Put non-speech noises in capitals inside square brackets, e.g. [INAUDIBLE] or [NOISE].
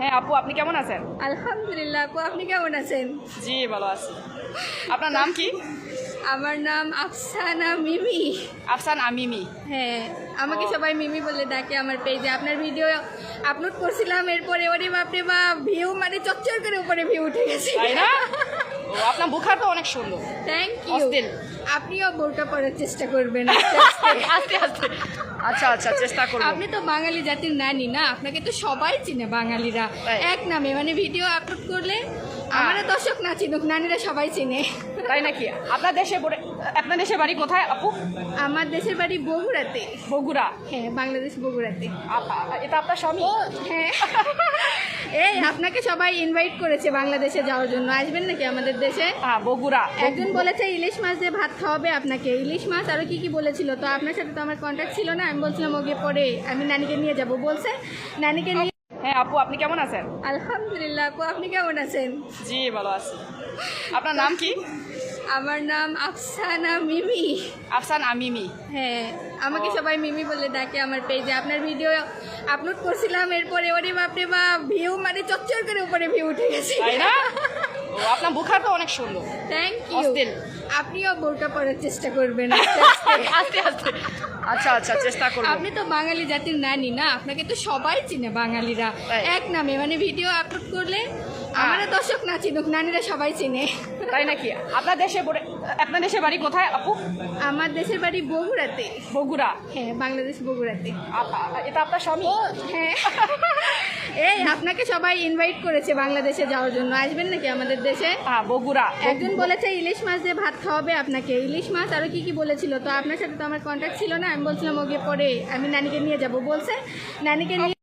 হ্যাঁ আপু আপনি কেমন আছেন? আলহামদুলিল্লাহ আপু আপনি কেমন আছেন? জি ভালো আছি। আপনার নাম কি? আমার নাম আফসানা মিমি। আফসান আমিমি। হ্যাঁ আমাকে সবাই মিমি বলে ডাকে আমার পেজে। আপনার ভিডিও আপলোড করছিলাম এরপরে ওরে বাপরে বা ভিউ মানে চকচর করে উপরে ভিউ উঠে গেছে। তাই না? অনেক সুন্দর থ্যাংক ইউ আপনিও বোরকা পরার চেষ্টা করবেন। আস্তে আস্তে। আচ্ছা আচ্ছা চেষ্টা করব। আপনি তো বাঙালি জাতির নানি না? আপনাকে তো সবাই চিনে বাঙালিরা। এক নামে মানে ভিডিও আপলোড করলে আমার দর্শক না চিনুক নানিরা সবাই চিনে। তাই নাকি? আপনার দেশে আপনার দেশে বাড়ি কোথায় আপু? আমার দেশের বাড়ি বগুড়াতে। বগুড়া। হ্যাঁ বাংলাদেশ বগুড়াতে। এটা আপনার স্বামী? হ্যাঁ। এই আপনাকে সবাই ইনভাইট করেছে বাংলাদেশে যাওয়ার জন্য। আসবেন নাকি আমাদের দেশে? হ্যাঁ বগুড়া। একজন বলেছে ইলিশ মাছ দিয়ে ভাত খাওয়াবে আপনাকে। ইলিশ মাছ আরও কি কি বলেছিল? তো আপনার সাথে তো আমার কন্ট্যাক্ট ছিল না আমি বলছিলাম ওকে পরে আমি নানিকে নিয়ে যাব। বলছে নানিকে নিয়ে হ্যাঁ আপু আপনি কেমন আছেন? আলহামদুলিল্লাহ আপু আপনি কেমন আছেন? জি ভালো আছি। আপনার নাম কি? আমার নাম আফসানা মিমি। আফসান আমিমি। হ্যাঁ আমাকে সবাই মিমি বলে ডাকে আমার পেজে। আপনার ভিডিও আপলোড করছিলাম এরপরে ওরে বাপরে বা ভিউ মানে চচ্চর করে উপরে ভিউ উঠে গেছে। তাই না? ও আপনার অনেক সুন্দর। Thank you. আপনিও বোরকা পরার চেষ্টা করবেন। [LAUGHS] আস্তে আস্তে আচ্ছা আচ্ছা চেষ্টা করব। আপনি তো বাঙালি জাতির নানি না? আপনাকে তো সবাই চিনে বাঙালিরা। এক নামে মানে ভিডিও আপলোড করলে আমার দর্শক না চিনুক নানিরা সবাই চিনে। তাই নাকি? আপনার দেশে আপনার দেশে বাড়ি কোথায় আপু? আমার দেশের বাড়ি বগুড়াতে। বগুড়া। হ্যাঁ বাংলাদেশ বগুড়াতে। এটা আপনার স্বামী? হ্যাঁ। [LAUGHS] এই আপনাকে সবাই ইনভাইট করেছে বাংলাদেশে যাওয়ার জন্য। আসবেন নাকি আমাদের দেশে? বগুড়া। একজন বলেছে ইলিশ মাছ দিয়ে ভাত খাওয়াবে আপনাকে। ইলিশ মাছ আরও কি কি বলেছিল? তো আপনার সাথে তো আমার কন্ট্যাক্ট ছিল না আমি বলছিলাম ওকে পরে আমি নানিকে নিয়ে যাব। বলছে নানিকে নিয়ে